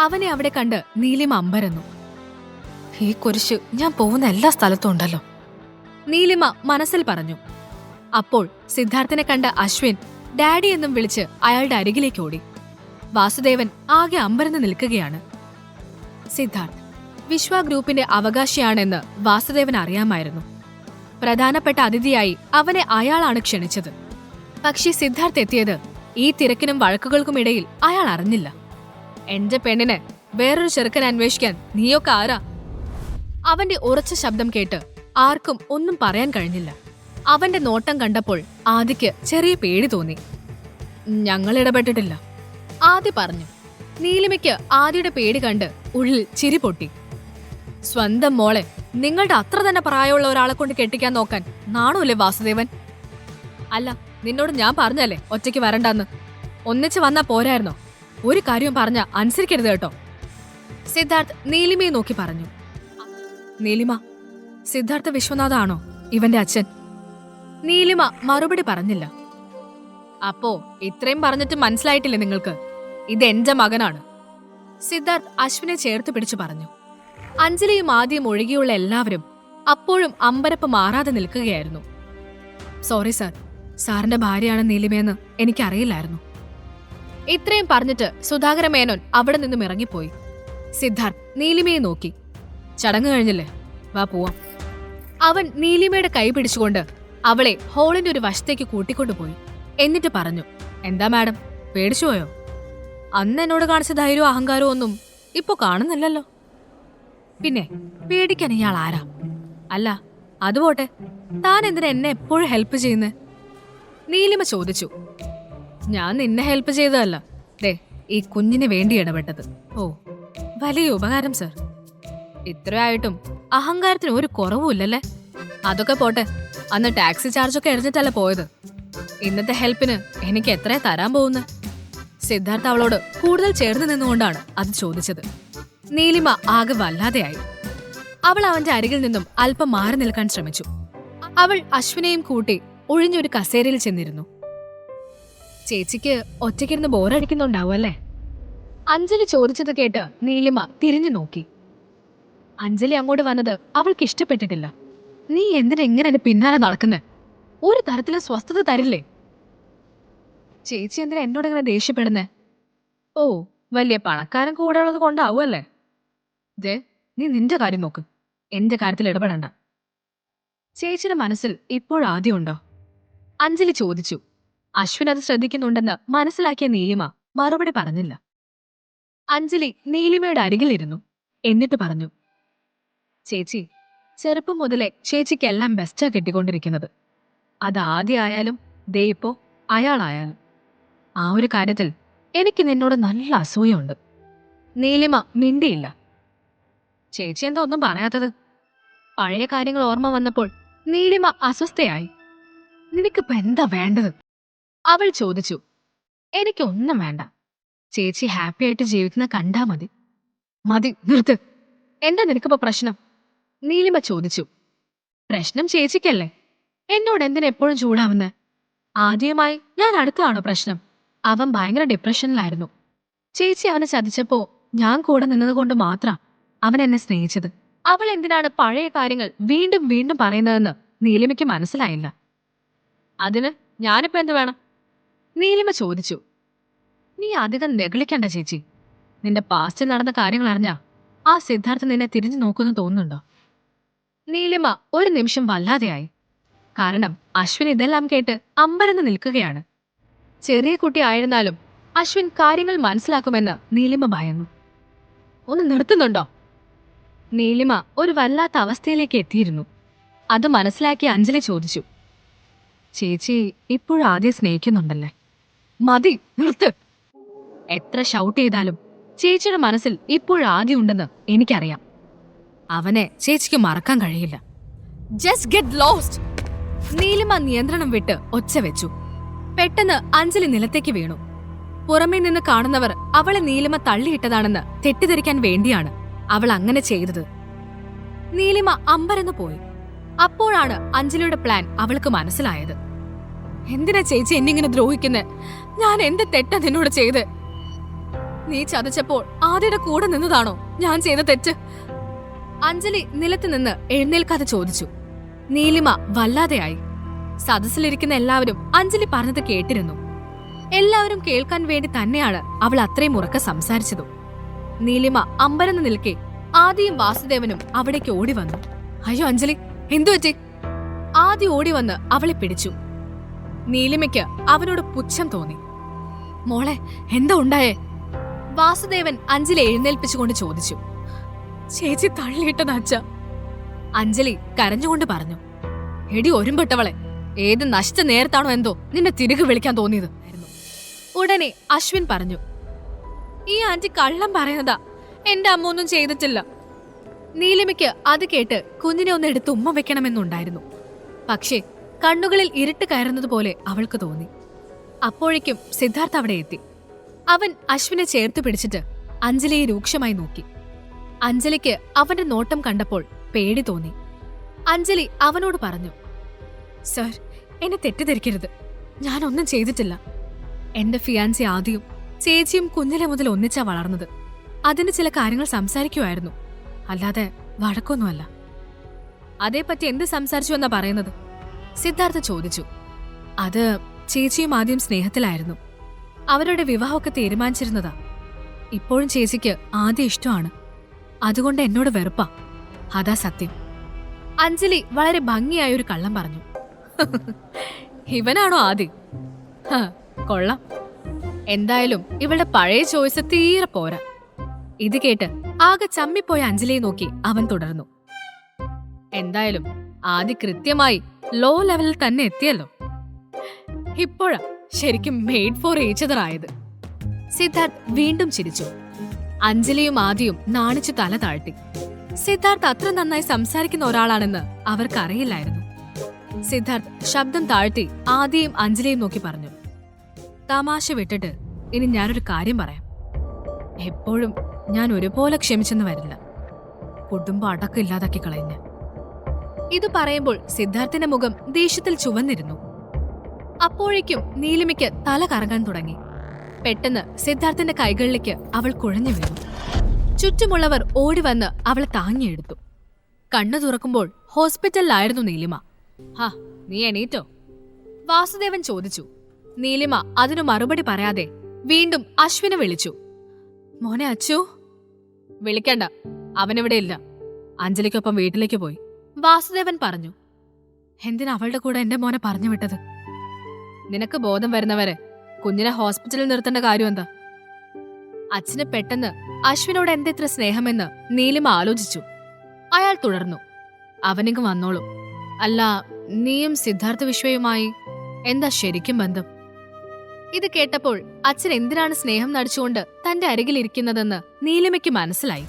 അവനെ അവിടെ കണ്ട് നീലിമ അമ്പരന്നു. ഈ കുരിശ് ഞാൻ പോകുന്ന എല്ലാ സ്ഥലത്തും ഉണ്ടല്ലോ. നീലിമ മനസ്സിൽ പറഞ്ഞു. അപ്പോൾ സിദ്ധാർത്ഥനെ കണ്ട അശ്വിൻ ഡാഡി എന്നും വിളിച്ച് അയാളുടെ അരികിലേക്ക് ഓടി. വാസുദേവൻ ആകെ അമ്പരന്ന് നിൽക്കുകയാണ്. സിദ്ധാർത്ഥ് വിശ്വ ഗ്രൂപ്പിന്റെ അവകാശിയാണെന്ന് വാസുദേവൻ അറിയാമായിരുന്നു. പ്രധാനപ്പെട്ട അതിഥിയായി അവനെ അയാളാണ് ക്ഷണിച്ചത്. പക്ഷേ സിദ്ധാർത്ഥ് എത്തിയത് ഈ തിരക്കിനും വഴക്കുകൾക്കുമിടയിൽ അയാൾ അറിഞ്ഞില്ല. എന്റെ പെണ്ണിനെ വേറൊരു ചെറുക്കൻ അന്വേഷിക്കാൻ നീയൊക്കെ ആരാ? അവന്റെ ഉറച്ച ശബ്ദം കേട്ട് ആർക്കും ഒന്നും പറയാൻ കഴിഞ്ഞില്ല. അവന്റെ നോട്ടം കണ്ടപ്പോൾ ആദിക്ക് ചെറിയ പേടി തോന്നി. ഞങ്ങൾ ഇടപെട്ടിട്ടില്ല. ആദി പറഞ്ഞു. നീലിമയ്ക്ക് ആദിയുടെ പേടി കണ്ട് ഉള്ളിൽ ചിരി പൊട്ടി. സ്വന്തം മോളെ നിങ്ങളുടെ അത്ര തന്നെ പ്രായമുള്ള ഒരാളെ കൊണ്ട് കെട്ടിക്കാൻ നോക്കാൻ നാണുല്ലേ വാസുദേവൻ? അല്ല നിന്നോട് ഞാൻ പറഞ്ഞല്ലേ ഒറ്റയ്ക്ക് വരണ്ടെന്ന്. ഒന്നിച്ച് വന്നാ പോരായിരുന്നോ? ഒരു കാര്യം പറഞ്ഞ അനുസരിക്കരുത് കേട്ടോ. സിദ്ധാർത്ഥ് നീലിമയെ നോക്കി പറഞ്ഞു. നീലിമ സിദ്ധാർത്ഥ വിശ്വനാഥാണോ ഇവന്റെ അച്ഛൻ? നീലിമ മറുപടി പറഞ്ഞില്ല. അപ്പോ ഇത്രയും പറഞ്ഞിട്ട് മനസ്സിലായിട്ടില്ലേ നിങ്ങൾക്ക്? ഇത് എന്റെ മകനാണ്. സിദ്ധാർത്ഥ് അശ്വിനെ ചേർത്ത് പിടിച്ചു പറഞ്ഞു. അഞ്ജലിയും ആദ്യം ഒഴികെയുള്ള എല്ലാവരും അപ്പോഴും അമ്പരപ്പ് മാറാതെ നിൽക്കുകയായിരുന്നു. സോറി സാർ സാറിന്റെ ഭാര്യയാണ് നീലിമയെന്ന് എനിക്കറിയില്ലായിരുന്നു. ഇത്രയും പറഞ്ഞിട്ട് സുധാകര മേനോൻ അവിടെ നിന്നും ഇറങ്ങിപ്പോയി. സിദ്ധാർത്ഥ് നീലിമയെ നോക്കി. ചടങ്ങ് കഴിഞ്ഞില്ലേ? വാ പോവാം. അവൻ നീലിമയുടെ കൈ പിടിച്ചുകൊണ്ട് അവളെ ഹോളിന്റെ ഒരു വശത്തേക്ക് കൂട്ടിക്കൊണ്ടുപോയി. എന്നിട്ട് പറഞ്ഞു എന്താ മാഡം പേടിച്ചുപോയോ അന്ന് എന്നോട് കാണിച്ച ധൈര്യവും അഹങ്കാരവും ഒന്നും ഇപ്പൊ കാണുന്നില്ലല്ലോ. പിന്നെ പേടിക്കാൻ ഇയാൾ ആരാ? അല്ല അതുപോട്ടെ താൻ എന്തിനാ എന്നെ എപ്പോഴും ഹെൽപ്പ് ചെയ്യുന്നേ? നീലിമ ചോദിച്ചു ഞാൻ നിന്നെ ഹെൽപ്പ് ചെയ്തതല്ല. ദേ ഈ കുഞ്ഞിന് വേണ്ടി ഇടപെട്ടത്. ഓ വലിയ ഉപകാരം സർ ഇത്രയായിട്ടും അഹങ്കാരത്തിന് ഒരു കുറവുമില്ലല്ലേ? അതൊക്കെ പോട്ടെ അന്ന് ടാക്സി ചാർജൊക്കെ എറിഞ്ഞിട്ടല്ല പോയത്? ഇന്നത്തെ ഹെൽപ്പിന് എനിക്ക് എത്ര തരാൻ പോകുന്നത് സിദ്ധാർത്ഥ അവളോട് കൂടുതൽ ചേർന്ന് നിന്നുകൊണ്ടാണ് അത് ചോദിച്ചത്. നീലിമ ആകെ വല്ലാതെയായി. അവൾ അവന്റെ അരികിൽ നിന്നും അല്പം മാറി നിൽക്കാൻ ശ്രമിച്ചു. അവൾ അശ്വിനെയും കൂട്ടി ഒഴിഞ്ഞൊരു കസേരയിൽ ചെന്നിരുന്നു. ചേച്ചിക്ക് ഒറ്റയ്ക്കിരുന്ന് ബോറടിക്കുന്നുണ്ടാവും അല്ലേ? അഞ്ജലി ചോദിച്ചത് കേട്ട് നീലിമ തിരിഞ്ഞു നോക്കി. അഞ്ജലി അങ്ങോട്ട് വന്നത് അവൾക്ക് ഇഷ്ടപ്പെട്ടിട്ടില്ല. നീ എന്തിനാ ഇങ്ങനെ എന്റെ പിന്നാലെ നടക്കുന്നേ? ഒരു തരത്തിലും സ്വസ്ഥത തരില്ലേ? ചേച്ചി എന്തിനാ എന്നോട് ഇങ്ങനെ ദേഷ്യപ്പെടുന്നേ? ഓ വലിയ പണക്കാരൻ കൂടെ ഉള്ളത് കൊണ്ടാവുമല്ലേ ദേ നീ നിന്റെ കാര്യം നോക്ക്. എന്റെ കാര്യത്തിൽ ഇടപെടണ്ട. ചേച്ചിയുടെ മനസ്സിൽ ഇപ്പോഴാദ്യമുണ്ടോ അഞ്ജലി ചോദിച്ചു. അശ്വിൻ അത് ശ്രദ്ധിക്കുന്നുണ്ടെന്ന് മനസ്സിലാക്കിയ നീലിമ മറുപടി പറഞ്ഞില്ല. അഞ്ജലി നീലിമയുടെ അരികിലിരുന്നു. എന്നിട്ട് പറഞ്ഞു ചേച്ചി ചെറുപ്പം മുതലേ ചേച്ചിക്കെല്ലാം ബെസ്റ്റാ കിട്ടിക്കൊണ്ടിരിക്കുന്നത്. അത് ആദ്യമായാലും ദേ ഇപ്പോ അയാളായാലും. ആ ഒരു കാര്യത്തിൽ എനിക്ക് നിന്നോട് നല്ല അസൂയുണ്ട്. നീലിമ മിണ്ടിയില്ല. ചേച്ചി എന്താ ഒന്നും പറയാത്തത്? പഴയ കാര്യങ്ങൾ ഓർമ്മ വന്നപ്പോൾ നീലിമ അസ്വസ്ഥയായി. നിനക്കിപ്പോ എന്താ വേണ്ടത്? അവൾ ചോദിച്ചു എനിക്കൊന്നും വേണ്ട. ചേച്ചി ഹാപ്പി ആയിട്ട് ജീവിക്കുന്ന കണ്ടാ മതി. മതി നിർത്ത്. എന്താ നിനക്കിപ്പോ പ്രശ്നം? നീലിമ ചോദിച്ചു. പ്രശ്നം ചേച്ചിക്കല്ലേ? എന്നോട് എന്തിനാ എപ്പോഴും ചൂടാവുന്ന? ആദ്യമായി ഞാൻ അടുത്താണോ പ്രശ്നം? അവൻ ഭയങ്കര ഡിപ്രഷനിലായിരുന്നു ചേച്ചി അവനെ ചതിച്ചപ്പോ ഞാൻ കൂടെ നിന്നതുകൊണ്ട് മാത്രം അവൻ എന്നെ സ്നേഹിച്ചത്. അവൾ എന്തിനാണ് പഴയ കാര്യങ്ങൾ വീണ്ടും വീണ്ടും പറയുന്നതെന്ന് നീലിമയ്ക്ക് മനസ്സിലായില്ല. അതിന് ഞാനിപ്പോ എന്ത് വേണം? നീലിമ ചോദിച്ചു. നീ അധികം നെഗളിക്കണ്ട ചേച്ചി. നിന്റെ പാസ്റ്റിൽ നടന്ന കാര്യങ്ങൾ അറിഞ്ഞാ ആ സിദ്ധാർത്ഥ നിന്നെ തിരിഞ്ഞു നോക്കുന്നു തോന്നുന്നുണ്ടോ? നീലിമ ഒരു നിമിഷം വല്ലാതെയായി. കാരണം അശ്വിൻ ഇതെല്ലാം കേട്ട് അമ്പരന്ന് നിൽക്കുകയാണ്. ചെറിയ കുട്ടി ആയിരുന്നാലും അശ്വിൻ കാര്യങ്ങൾ മനസ്സിലാക്കുമെന്ന് നീലിമ ഭയന്നു. ഒന്ന് നിർത്തുന്നുണ്ടോ? നീലിമ ഒരു വല്ലാത്ത അവസ്ഥയിലേക്ക് എത്തിയിരുന്നു. അത് മനസ്സിലാക്കി അഞ്ജലി ചോദിച്ചു. ചേച്ചി ഇപ്പോഴാദ്യം സ്നേഹിക്കുന്നുണ്ടല്ലേ? മതി നിർത്ത്. എത്ര ഷൗട്ട് ചെയ്താലും ചേച്ചിയുടെ മനസ്സിൽ ഇപ്പോഴാദ്യം ഉണ്ടെന്ന് എനിക്കറിയാം. അവനെ ചേച്ചിക്ക് മറക്കാൻ കഴിയില്ല. ജസ്റ്റ് ഗെറ്റ് ലോസ്റ്റ് നീലിമ നിയന്ത്രണം വിട്ട് ഒച്ച വെച്ചു. പെട്ടെന്ന് അഞ്ജലി നിലത്തേക്ക് വീണു. പുറമേ നിന്ന് കാണുന്നവർ അവളെ നീലിമ തള്ളിയിട്ടതാണെന്ന് തെറ്റിദ്ധരിക്കാൻ വേണ്ടിയാണ് അവൾ അങ്ങനെ ചെയ്തത്. നീലിമ അമ്പരന്ന് പോയി. അപ്പോഴാണ് അഞ്ജലിയുടെ പ്ലാൻ അവൾക്ക് മനസ്സിലായത്. എന്തിനാ ചേച്ചി എന്നിങ്ങനെ ദ്രോഹിക്കുന്നെ? ഞാൻ എന്റെ തെറ്റ നിന്നോട് ചെയ്ത്. നീ ചതച്ചപ്പോൾ ആദ്യയുടെ കൂടെ നിന്നതാണോ ഞാൻ ചെയ്ത തെറ്റ്? അഞ്ജലി നിലത്ത് നിന്ന് എഴുന്നേൽക്കാതെ ചോദിച്ചു. നീലിമ വല്ലാതെയായി. സദസ്സിലിരിക്കുന്ന എല്ലാവരും അഞ്ജലി പറഞ്ഞത് കേട്ടിരുന്നു. എല്ലാവരും കേൾക്കാൻ വേണ്ടി തന്നെയാണ് അവൾ അത്രയും ഉറക്കെ സംസാരിച്ചതും. നീലിമ അമ്പരന്ന് നിൽക്കെ ആദിയും വാസുദേവനും അവിടേക്ക് ഓടി വന്നു. അയ്യോ അഞ്ജലി എന്തു പറ്റി? ആദി ഓടി വന്ന് അവളെ പിടിച്ചു. നീലിമയ്ക്ക് അവനോട് പുച്ഛം തോന്നി. മോളെ എന്താ ഉണ്ടായേ? വാസുദേവൻ അഞ്ജലി എഴുന്നേൽപ്പിച്ചുകൊണ്ട് ചോദിച്ചു. ചേച്ചി തള്ളിയിട്ടത് അച്ഛ. അഞ്ജലി കരഞ്ഞുകൊണ്ട് പറഞ്ഞു. എടി ഒരുമ്പെട്ടവളെ ഏത് നശിച്ച നേരത്താണോ എന്തോ നിന്നെ തിരികെ വിളിക്കാൻ തോന്നിയത്? ഉടനെ അശ്വിൻ പറഞ്ഞു. ഈ ആന്റി കള്ളം പറയുന്നതാ. എന്റെ അമ്മ ഒന്നും ചെയ്തിട്ടില്ല. നീലിമയ്ക്ക് അത് കേട്ട് കുഞ്ഞിനെ ഒന്ന് എടുത്ത് ഉമ്മ വെക്കണമെന്നുണ്ടായിരുന്നു. പക്ഷേ കണ്ണുകളിൽ ഇരുട്ട് കയറുന്നത് പോലെ അവൾക്ക് തോന്നി. അപ്പോഴേക്കും സിദ്ധാർത്ഥ അവിടെ എത്തി. അവൻ അശ്വിനെ ചേർത്ത് പിടിച്ചിട്ട് അഞ്ജലിയെ രൂക്ഷമായി നോക്കി. അഞ്ജലിക്ക് അവന്റെ നോട്ടം കണ്ടപ്പോൾ പേടി തോന്നി. അഞ്ജലി അവനോട് പറഞ്ഞു സർ എന്നെ തെറ്റിദ്ധരിക്കരുത്. ഞാനൊന്നും ചെയ്തിട്ടില്ല. എന്റെ ഫിയാൻസി ആദ്യം ചേച്ചിയും കുഞ്ഞിലെ മുതൽ ഒന്നിച്ചാ വളർന്നത്. അതിന് ചില കാര്യങ്ങൾ സംസാരിക്കുമായിരുന്നു അല്ലാതെ വഴക്കൊന്നുമല്ല. അതേപ്പറ്റി എന്ത് സംസാരിച്ചു എന്നാ പറയുന്നത്? സിദ്ധാർത്ഥ ചോദിച്ചു. അത് ചേച്ചിയും ആദ്യം സ്നേഹത്തിലായിരുന്നു. അവരുടെ വിവാഹമൊക്കെ തീരുമാനിച്ചിരുന്നതാ. ഇപ്പോഴും ചേച്ചിക്ക് ആദ്യം ഇഷ്ടമാണ്. അതുകൊണ്ട് എന്നോട് വെറുപ്പാ. അതാ സത്യം. അഞ്ജലി വളരെ ഭംഗിയായ ഒരു കള്ളം പറഞ്ഞു. ഇവനാണോ ആദ്യം ഹ, കൊള്ളാം. എന്തായാലും ഇവളുടെ പഴയ ചോയ്സ് തീരെ പോരാ. ഇത് കേട്ട് ആകെ ചമ്മിപ്പോയ അഞ്ജലിയെ നോക്കി അവൻ തുടർന്നു. എന്തായാലും ആദ്യ കൃത്യമായി ലോ ലെവലിൽ തന്നെ എത്തിയല്ലോ. ഇപ്പോഴാ ശരിക്കും മെയ്ഡ് ഫോർ ഈച്ചതർ ആയത് സിദ്ധാർത്ഥ് വീണ്ടും ചിരിച്ചു. അഞ്ജലിയും ആദിയും നാണിച്ചു തല താഴ്ത്തി. സിദ്ധാർത്ഥ് അത്ര നന്നായി സംസാരിക്കുന്ന ഒരാളാണെന്ന് അവർക്കറിയില്ലായിരുന്നു. സിദ്ധാർത്ഥ് ശബ്ദം താഴ്ത്തി ആദിയും അഞ്ജലിയും നോക്കി പറഞ്ഞു. തമാശ വിട്ടിട്ട് ഇനി ഞാനൊരു കാര്യം പറയാം. എപ്പോഴും ഞാൻ ഒരുപോലെ ക്ഷമിച്ചെന്ന് വരില്ല. കുടുംബം അടക്കമില്ലാതാക്കി കളയുന്നു. ഇത് പറയുമ്പോൾ സിദ്ധാർത്ഥിന്റെ മുഖം ദേഷ്യത്തിൽ ചുവന്നിരുന്നു. അപ്പോഴേക്കും നീലിമയ്ക്ക് തല കറങ്ങാൻ തുടങ്ങി. പെട്ടെന്ന് സിദ്ധാർത്ഥന്റെ കൈകളിലേക്ക് അവൾ കുഴഞ്ഞു വീണു. ചുറ്റുമുള്ളവർ ഓടി വന്ന് അവളെ താങ്ങിയെടുത്തു. കണ്ണു തുറക്കുമ്പോൾ ഹോസ്പിറ്റലിലായിരുന്നു നീലിമ. ഹാ നീ എണീറ്റോ? വാസുദേവൻ ചോദിച്ചു. നീലിമ അതിനു മറുപടി പറയാതെ വീണ്ടും അശ്വിനെ വിളിച്ചു. മോനെ അച്ചു. വിളിക്കണ്ട അവനിവിടെ ഇല്ല അഞ്ജലിക്കൊപ്പം വീട്ടിലേക്ക് പോയി. വാസുദേവൻ പറഞ്ഞു. എന്തിനാ അവളുടെ കൂടെ എന്റെ മോനെ പറഞ്ഞു വിട്ടത്? നിനക്ക് ബോധം വരുന്നവരെ കുഞ്ഞിനെ ഹോസ്പിറ്റലിൽ നിർത്തേണ്ട കാര്യം എന്താ? അച്ഛന് പെട്ടെന്ന് അശ്വിനോട് എന്തെത്ര സ്നേഹമെന്ന് നീലിമ ആലോചിച്ചു. അയാൾ തുടർന്നു. അവനിങ്ങ് വന്നോളൂ. അല്ല നീയും സിദ്ധാർത്ഥ വിശ്വയുമായി എന്താ ശരിക്കും ബന്ധം? ഇത് കേട്ടപ്പോൾ അച്ഛൻ എന്തിനാണ് സ്നേഹം നടിച്ചുകൊണ്ട് തന്റെ അരികിലിരിക്കുന്നതെന്ന് നീലിമയ്ക്ക് മനസ്സിലായി.